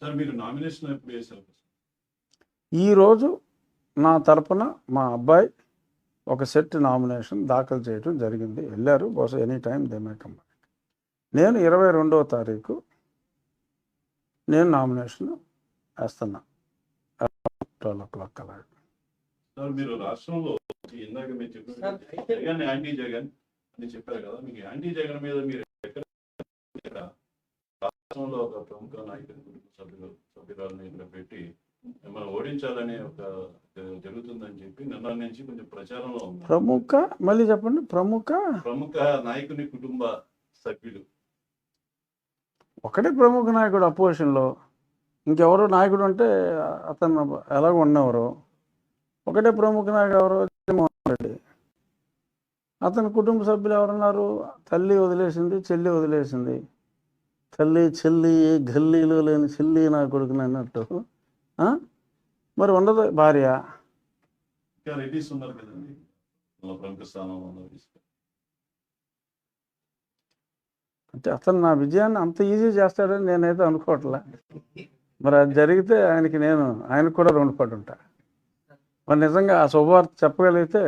Sir మీరు nomination ఎప్పుడు వేశారు ఈరోజు నా తరపున మా అబ్బాయి ఒక సెట్ నామినేషన్ దాఖలు చేయడం జరిగింది. వెళ్ళారు. బహుశా any time they may come నేను ఇరవై రెండవ తారీఖు నేను నామినేషన్ వేస్తున్నా. ట్వెల్వ్ ఓ క్లాక్ అలా సార్ మీరు రాష్ట్రంలో ఇందాక మీరు చెప్పారు జగన్ యాంటీ జగన్ అని చెప్పారు కదా. మీకు యాంటీ జగన్ మీద మీరు రాష్ట్రంలో ఒక ప్రముఖ నాయకుని కుటుంబ సభ్యులు సభ్యురాలను ఇక్కడ పెట్టి మిమ్మల్ని ఓడించాలనే ఒక జరుగుతుందని చెప్పి నిన్న నుంచి కొంచెం ప్రచారంలో ఉంది ప్రముఖ? మళ్ళీ చెప్పండి. ప్రముఖ? ప్రముఖ నాయకుని కుటుంబ సభ్యులు. ఒకటే ప్రముఖ నాయకుడు అపోజిషన్లో. ఇంకెవరు నాయకుడు అంటే అతను ఎలాగ ఉన్నవారు. ఒకటే ప్రముఖ నాయకుడు ఎవరు? జగన్మోహన్ రెడ్డి. అతని కుటుంబ సభ్యులు ఎవరున్నారు? తల్లి వదిలేసింది చెల్లి వదిలేసింది. తల్లి చెల్లి ఏ గల్లీలో లేని చెల్లి నా కొడుకుని అన్నట్టు? మరి ఉండదు భార్య. అంటే అతను నా విజయాన్ని అంత ఈజీ చేస్తాడని నేనైతే అనుకోవట్లే. మరి అది జరిగితే ఆయనకి నేను ఆయనకు కూడా రెండు పడి ఉంటా. మరి నిజంగా ఆ శుభవార్త చెప్పగలిగితే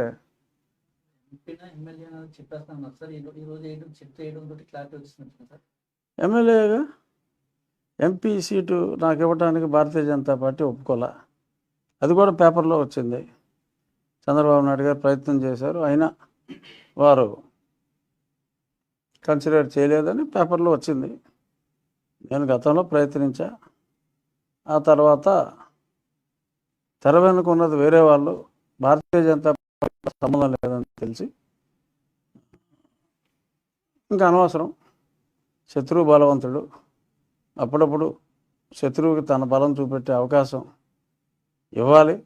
చెప్పేస్తాను సార్. చెప్తే క్లారిటీ వచ్చింది సార్. ఎమ్మెల్యేగా ఎంపీ సీటు నాకు ఇవ్వడానికి భారతీయ జనతా పార్టీ ఒప్పుకోలే. అది కూడా పేపర్లో వచ్చింది. చంద్రబాబు నాయుడు గారు ప్రయత్నం చేశారు. అయినా వారు కన్సిడర్ చేయలేదని పేపర్లో వచ్చింది. నేను గతంలో ప్రయత్నించా. ఆ తర్వాత తెర వెనుకున్నది వేరే వాళ్ళు. భారతీయ జనతా పార్టీ సంబంధం లేదని తెలిసి ఇంకా అనవసరం. శత్రువు బలవంతుడు. అప్పుడప్పుడు శత్రువుకి తన బలం చూపెట్టే అవకాశం ఇవ్వాలి.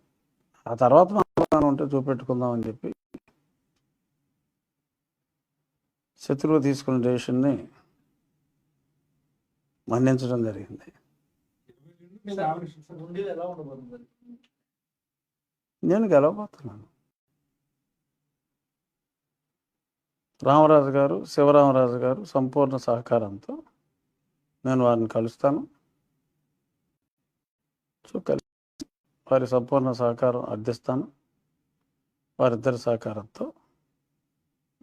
ఆ తర్వాత మన ఉంటే చూపెట్టుకుందామని చెప్పి శత్రువు తీసుకున్న డెసిషన్ని మన్నించడం జరిగింది. నేను గెలవబోతున్నాను. రామరాజు గారు శివరామరాజు గారు సంపూర్ణ సహకారంతో నేను వారిని కలుస్తాను. సో కలిసి వారి సంపూర్ణ సహకారం అర్థిస్తాను. వారిద్దరి సహకారంతో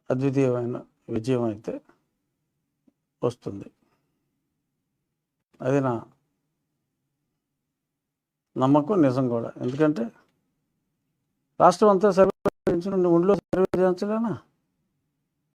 అద్వితీయమైన విజయం అయితే వస్తుంది. అది నా నమ్మకం నిజం కూడా. ఎందుకంటే రాష్ట్రం అంతా సర్వే చేయించిన ఒంట్లో సర్వే చేయించలేనా?